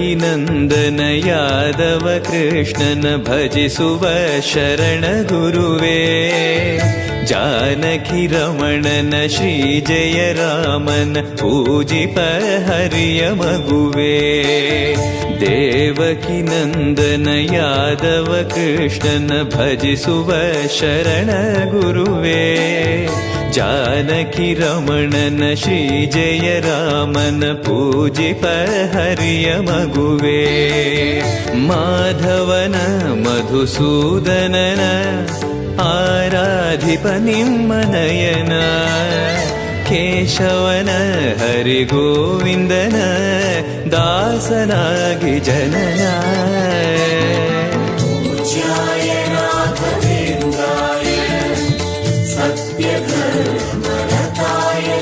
नन्दन यादव कृष्णन भज सुव शरण गुरुवे। जानकि रमणन न श्री जय रामन पूजिपहर्य मगुवे। देवकि नन्दन यादव कृष्णन भज सुव शरण गुरुवे। जानकिरमणन रमणन श्रीजय रामन पूजिपहर्य मगुवे। माधवन मधुसूदनन आराधिपनिम्मनयन केशवन हरिगोविन्दन दासनागि जनया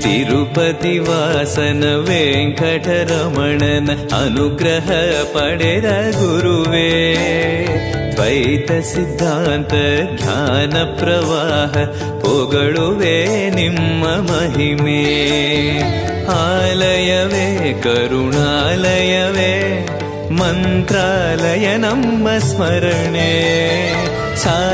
ತಿರುಪತಿ ವಾಸನ ವೆಂಕಟರಮಣನ ಅನುಗ್ರಹ ಪಡೆದ ಗುರುವೇ. ದ್ವೈತ ಸಿದ್ಧಾಂತ, ಜ್ಞಾನ ಪ್ರವಾಹ ಪೊಗಳುವೆ ನಿಮ್ಮ ಮಹಿಮೆ. ಆಲಯವೇ, ಕರುಣಾಲಯವೇ, ಮಂತ್ರಾಲಯ ನಮ್ಮ ಸ್ಮರಣೆ.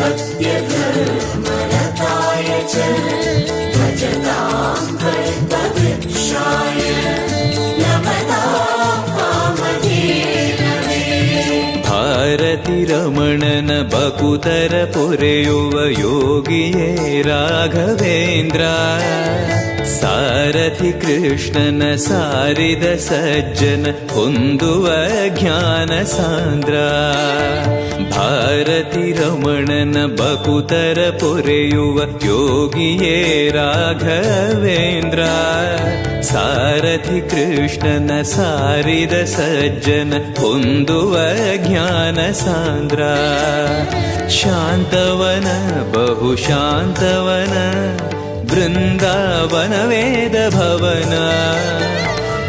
सत्यधर्मरताय च भजतां भारति रमणन योगिये राघवेन्द्रा सारथि कृष्णन सारिद सज्जन कुन्दुव ज्ञान सान्द्रा ಭಾರತಿ ರಮಣನ ಬಕುತರ ಪೊರೆಯುವ ಯೋಗಿಯೇ ರಾಘವೇಂದ್ರ. ಸಾರಥಿ ಕೃಷ್ಣನ ಸಾರಿದ ಸಜ್ಜನ ಹೊಂದುವ ಜ್ಞಾನ ಸಾಂದ್ರ. ಶಾಂತವನ, ಬಹು ಶಾಂತವನ, ಬೃಂದಾವನ ವೇದ ಭವನ.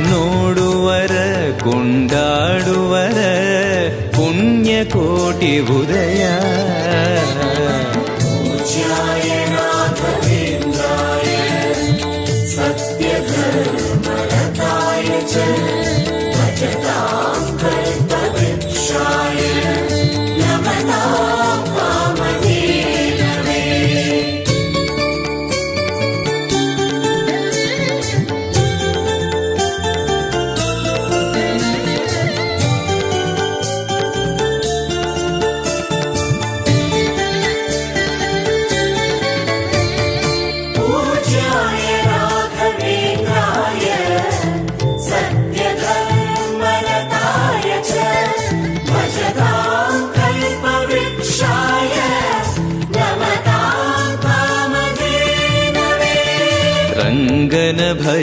ನೋಡುವರ, ಕೊಂಡಾಡುವರ ಕೋಟಿ ಉದಯ ಸತ್ಯಧರ್ಮರತಾಯ ಚ ಭಜತಾಂ ಕರ್ತವಿಕ್ಷಾ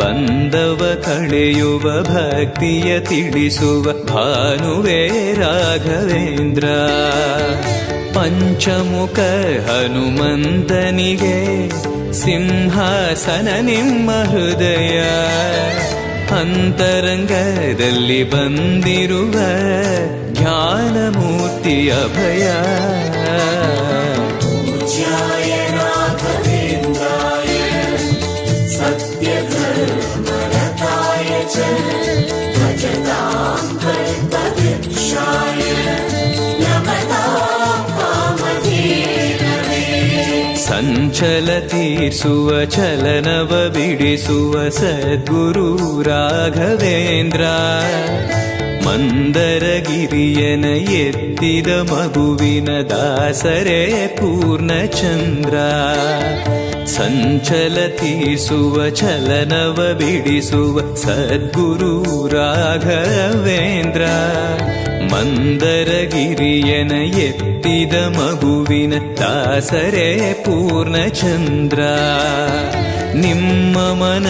ಬಂದವ, ಕಳೆಯುವ, ಭಕ್ತಿಯ ತಿಳಿಸುವ ಭಾನುವೇ ರಾಘವೇಂದ್ರ. ಪಂಚಮುಖ ಹನುಮಂತನಿಗೆ ಸಿಂಹಾಸನ ನಿಮ್ಮ ಹೃದಯ. ಅಂತರಂಗದಲ್ಲಿ ಬಂದಿರುವ ಜ್ಞಾನಮೂರ್ತಿ ಅಭಯ ಸಂಚಲ ತೀರ್ಸುವ ಚಲನವ ಬಿಡಿಸುವ ಸದ್ಗುರು ರಾಘವೇಂದ್ರ. ಮಂದರಗಿರಿಯನ ಎತ್ತಿದ ಮಗುವಿನ ದಾಸರೇ ಪೂರ್ಣಚಂದ್ರ. ಸಂಚಲ ತೀರ್ಸುವ ಚಲನವ ಬಿಡಿಸುವ ಸದ್ಗುರು ರಾಘವೇಂದ್ರ. ಮಂದರಗಿರಿಯನ ಎತ್ತಿದ ಮಗುವಿನ ದಾಸರೇ ಪೂರ್ಣಚಂದ್ರ. ನಿಮ್ಮ ಮನ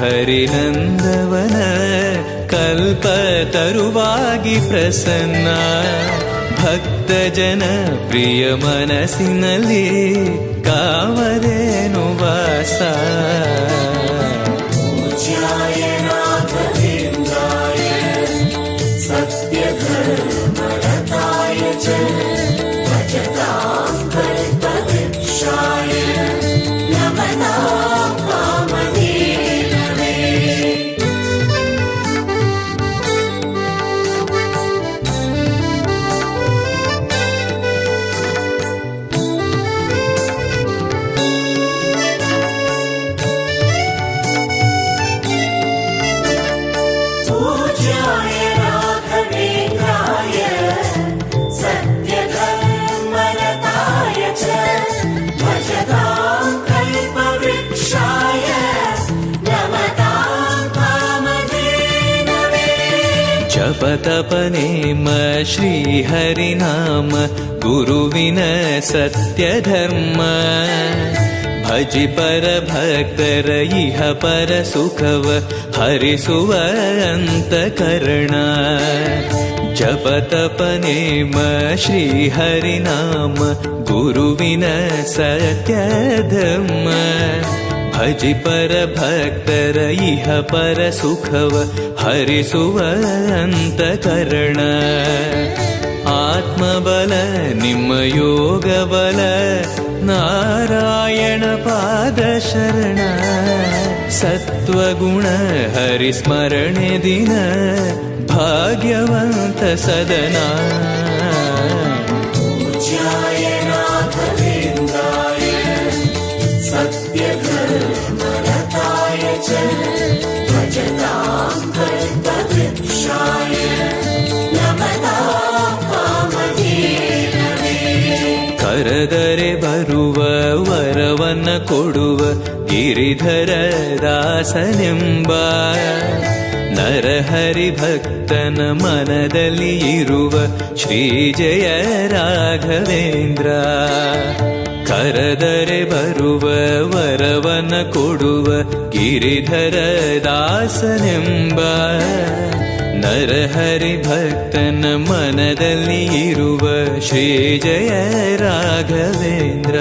ಹರಿನಂದವನ, ಕಲ್ಪ ತರುವಾಗಿ ಪ್ರಸನ್ನ. ಭಕ್ತ ಜನ ಪ್ರಿಯ ಮನಸ್ಸಿನಲ್ಲಿ ಕಾವದೇನು ವಾಸ. तपनेम श्रीहरिनाम गुरुविन सत्यधर्म। भजि परभक्तर इह परसुखव हरिसुवन्तकर्णा जपतपनेम श्रीहरिनाम गुरुविन सत्यधर्म। भजि परभक्तर इह परसुखव ಭಕ್ತರ ಇಹ ಪರ ಸುಖವ ಹರಿಸುವ ಅಂತಕರಣ ಆತ್ಮಬಲ ನಿಮ್ಮ ಯೋಗ ಬಲ ನಾರಾಯಣ ಪಾದ ಶರಣ ಸತ್ವಗುಣ ಹರಿಸ್ಮರಣೆ ದಿನ ಭಾಗ್ಯವಂತ ಸದನ पूज्याय राघवेन्द्राय सत्यधर्मरताय च ಕರೆದರೆ ಬರುವ ವರವನ್ನ ಕೊಡುವ ಗಿರಿಧರ ದಾಸನೆಂಬ ನರಹರಿ ಭಕ್ತನ ಮನದಲ್ಲಿ ಇರುವ ಶ್ರೀ ಜಯ ರಾಘವೇಂದ್ರ. ಕರೆದರೆ ಬರುವ ವರವನ ಕೊಡುವ ಗಿರಿಧರ ದಾಸನೆಂಬ ನರಹರಿ ಭಕ್ತನ ಮನದಲ್ಲಿ ಇರುವ ಶ್ರೀ ಜಯ ರಾಘವೇಂದ್ರ.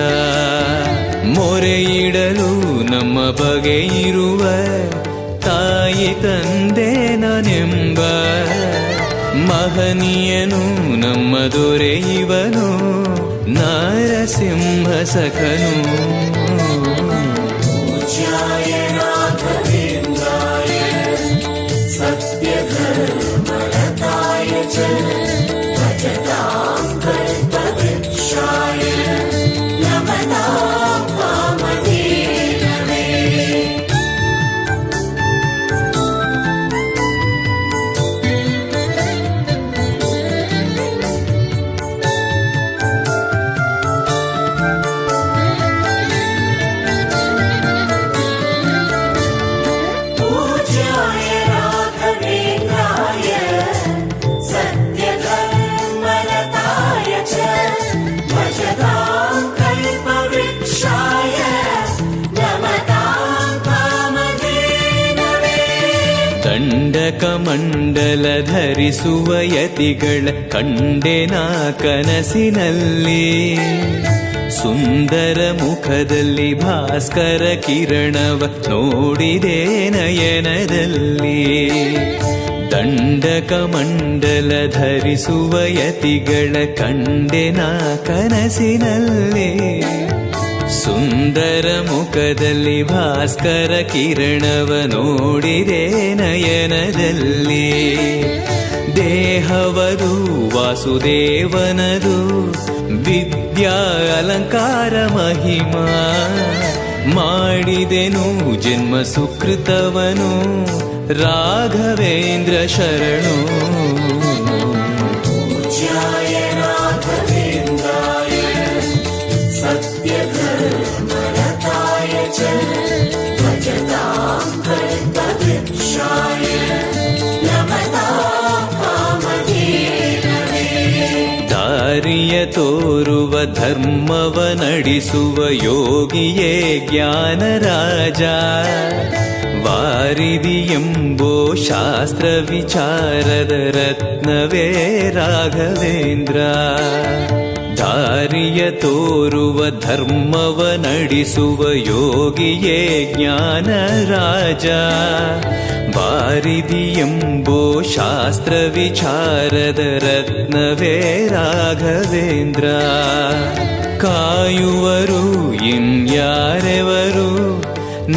ಮೊರೆಯಿಡಲು ನಮ್ಮ ಬಗೆ ಇರುವ ತಾಯಿ ತಂದೆ ನಾನೆಂಬ ಮಹನೀಯನು ನಮ್ಮ ದೊರೆ నరసింహ సఖను ಯತಿಗಳ ಕಂಡೆನ ಕನಸಿನಲ್ಲಿ. ಸುಂದರ ಮುಖದಲ್ಲಿ ಭಾಸ್ಕರ ಕಿರಣವ ನೋಡಿದೆ ನಯನದಲ್ಲಿ. ದಂಡಕ ಮಂಡಲ ಧರಿಸುವ ಯತಿಗಳ ಕಂಡೆನ ಕನಸಿನಲ್ಲಿ. ಸುಂದರ ಮುಖದಲ್ಲಿ ಭಾಸ್ಕರ ಕಿರಣವ ನೋಡಿದೆ ನಯನದಲ್ಲಿ. ದೇಹವದು ವಾಸುದೇವನದು ವಿದ್ಯಾ ಅಲಂಕಾರ ಮಹಿಮಾ. ಮಾಡಿದೆನು ಜನ್ಮ ಸುಕೃತವನು ರಾಘವೇಂದ್ರ ಶರಣು. ಧರ್ಮವ ನಡೆಸುವ ಯೋಗಿಯೇ ಜ್ಞಾನರಾಜ ವಾರಿದಿ ಎಂಬೋ ಶಾಸ್ತ್ರ ವಿಚಾರದ ರತ್ನವೇ ರಾಘವೇಂದ್ರ ದಾರಿಯ ತೋರುವ ಧರ್ಮವ ನಡೆಸುವ ಯೋಗಿಯೇ ಜ್ಞಾನರಾಜ ಬಾರಿದಿ ಎಂಬೋ ಶಾಸ್ತ್ರ ವಿಚಾರದ ರತ್ನವೇ ರಾಘವೇಂದ್ರ ಕಾಯುವರು ಇನ್ಯಾರೆವರು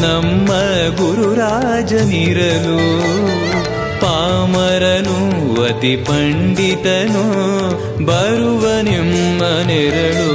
ನಮ್ಮ ಗುರುರಾಜನಿರಲು ಪಾಮರನು ಅತಿ ಪಂಡಿತನು ಬರುವ ನಿಮ್ಮ ನೆರಳು.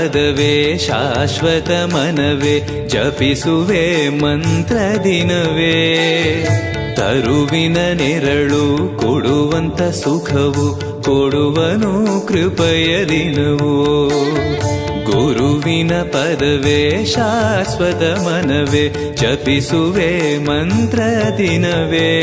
ಪದವೇ ಶಾಶ್ವತ ಮನವೇ, ಜಪಿಸುವೆ ಮಂತ್ರ ದಿನವೇ. ತರುವಿನ ನೆರಳು ಕೊಡುವಂತ ಸುಖವು, ಕೊಡುವನು ಕೃಪೆಯ ದಿನವು. ಗುರುವಿನ ಪದವೇ ಶಾಶ್ವತ ಮನವೇ, ಜಪಿಸುವೆ ಮಂತ್ರ ದಿನವೇ.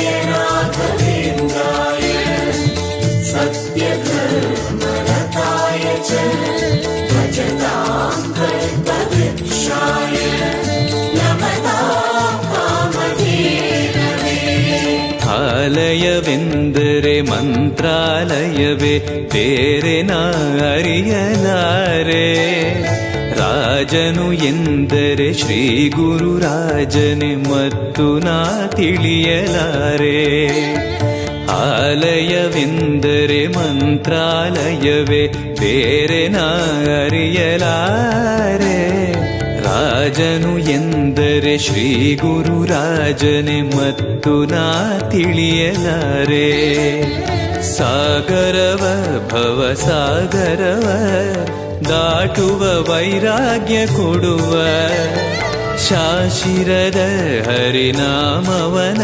ಆಲಯವೆಂದರೆ ಮಂತ್ರಾಲಯವೇ ಬೇರೆ ನಾ ಅರಿಯಲಾರೆ ರಾಜನು ಎಂದರೆ ಶ್ರೀ ಗುರು ರಾಜನೆ ಮತ್ತು ನಾ ತಿಳಿಯಲಾರೆ ಆಲಯವೆಂದರೆ ಮಂತ್ರಾಲಯವೇ ಬೇರೆ ನಾ ಅರಿಯಲಾರೆ ರಾಜನು ಎಂದರೆ ಶ್ರೀ ಗುರು ರಾಜನೆ ಮತ್ತು ನಾ ತಿಳಿಯಲಾರೆ. ಸಾಗರವ ಭವ ಸಾಗರವ, ದಾಟುವ ವೈರಾಗ್ಯ ಕೊಡುವ, ಶಾಶಿರದ ಹರಿನಾಮವನ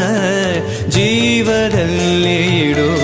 ಜೀವದಲ್ಲಿ ಇಡುವ.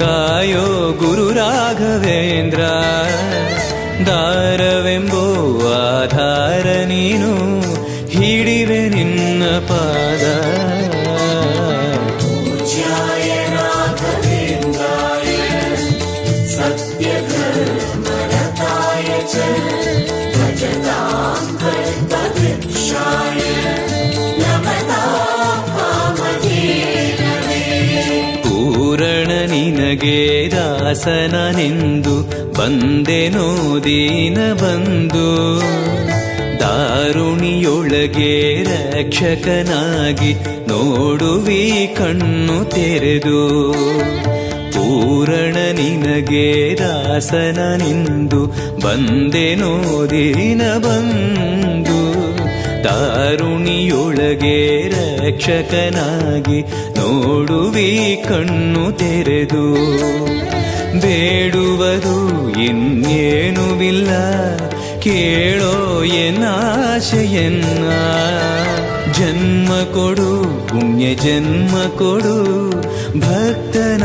കായോ ಗುರುರಾಘವೇಂದ್ರ ದಾರವೆಂಬೋ ಆಧಾರ ನೀನು ಹಿಡಿವೆ ನಿನ್ನ ಪಾದ ಸತ್ಯಧರ್ಮರತಾಯ ಚ ಭಜತಾಂ ಭಕ್ತವೃಕ್ಷಾಯ ನಿನಗೆ ದಾಸನನೆಂದು ಬಂದೆನೋ ದೀನ ಬಂದು. ದಾರುಣಿಯೊಳಗೆ ರಕ್ಷಕನಾಗಿ ನೋಡುವಿ ಕಣ್ಣು ತೆರೆದು. ಪೂರಣ ನಿನಗೆ ದಾಸನನೆಂದು ಬಂದೆನೋ ದೀನ ಬಂದು. ದಾರುಣಿಯೊಳಗೆ ರಕ್ಷಕನಾಗಿ ನೋಡುವಿ ಕಣ್ಣು ತೆರೆದು. ಬೇಡುವುದು ಇನ್ನೇನುವಿಲ್ಲ. ಕೇಳೋ ಎನ್ನಾಶೆಯನ್ನ ಜನ್ಮ ಕೊಡು ಪುಣ್ಯ ಜನ್ಮ ಕೊಡು. ಭಕ್ತನಾಗಿರಲು.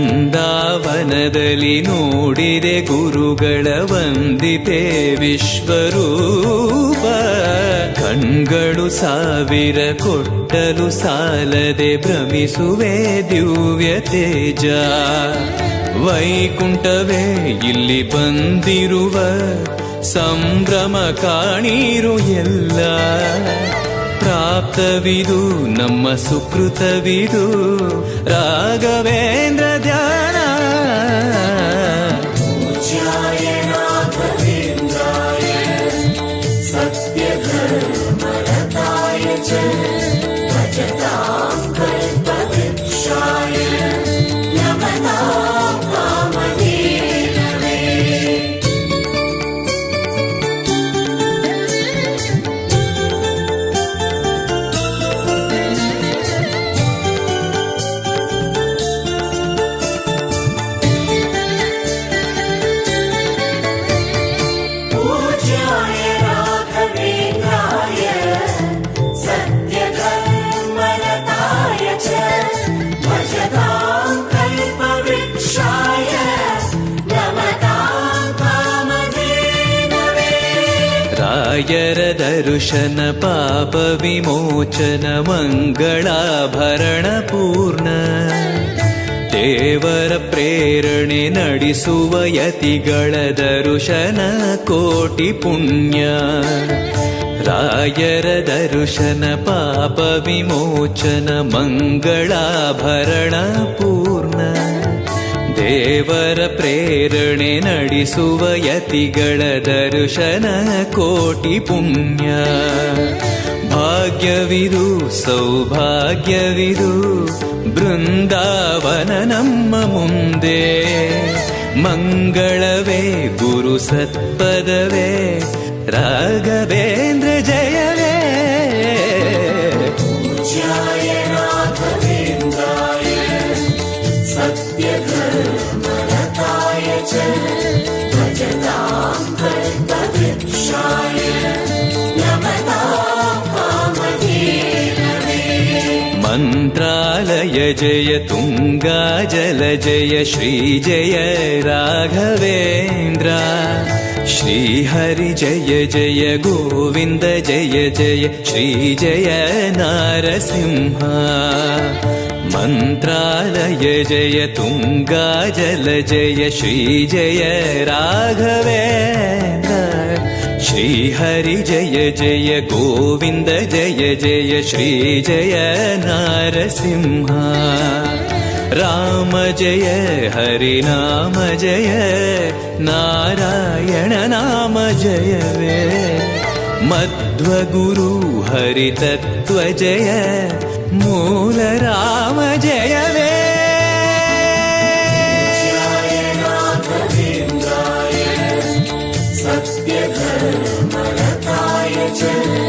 ಬೃಂದಾವನದಲ್ಲಿ ನೋಡಿದೆ ಗುರುಗಳ ವಂದಿತೆ ವಿಶ್ವರೂಪ. ಕಣ್ಗಳು ಸಾವಿರ ಕೊಟ್ಟಲು ಸಾಲದೆ ಭ್ರಮಿಸುವೆ ದಿವ್ಯ ತೇಜ. ವೈಕುಂಠವೇ ಇಲ್ಲಿ ಬಂದಿರುವ ಸಂಭ್ರಮ ಕಾಣೀರು ಎಲ್ಲ. ಪ್ರಾಪ್ತವಿದು ನಮ್ಮ ಸುಕೃತವಿದು. ರಾಘವೇಂದ್ರ ಧ್ಯಾನ ಪಾಪ ವಿಮೋಚನ ಮಂಗಳಾಭರಣ ಪೂರ್ಣ ದೇವರ ಪ್ರೇರಣೆ ನಡೆಸುವ ಯತಿಗಳ ದರ್ಶನ ಕೋಟಿ ಪುಣ್ಯ ರಾಯರ ದರ್ಶನ ಪಾಪ ವಿಮೋಚನ ಮಂಗಳಾಭರಣ ಪೂರ್ಣ ದೇವರ ಪ್ರೇರಣೆ ನಡೆಸುವ ಯತಿಗಳ ದರ್ಶನ ಕೋಟಿ ಪುಣ್ಯ ಭಾಗ್ಯವಿದು ಸೌಭಾಗ್ಯವಿದು ಬೃಂದಾವನ ನಮ್ಮ ಮುಂದೆ. ಮಂಗಳವೇ ಗುರು ಸತ್ಪದವೇ ರಾಘವೇಂದ್ರ ಜಯವೇ. ಸತ್ಯ जय तुङ्गा जल जय श्री जय राघवेन्द्र। श्रीहरि जय जय गोविन्द जय जय श्री जय नारसिंह। मन्त्रालय जय तुङ्गा जल जय श्री जय राघवेन्द्र श्रीहरि जय जय गोविन्द जय जय श्री जय नारसिंह। राम जय हरिनाम जय नारायण नाम जय वे। मध्वगुरु हरितत्त्व जय मूल राम जय Mountain.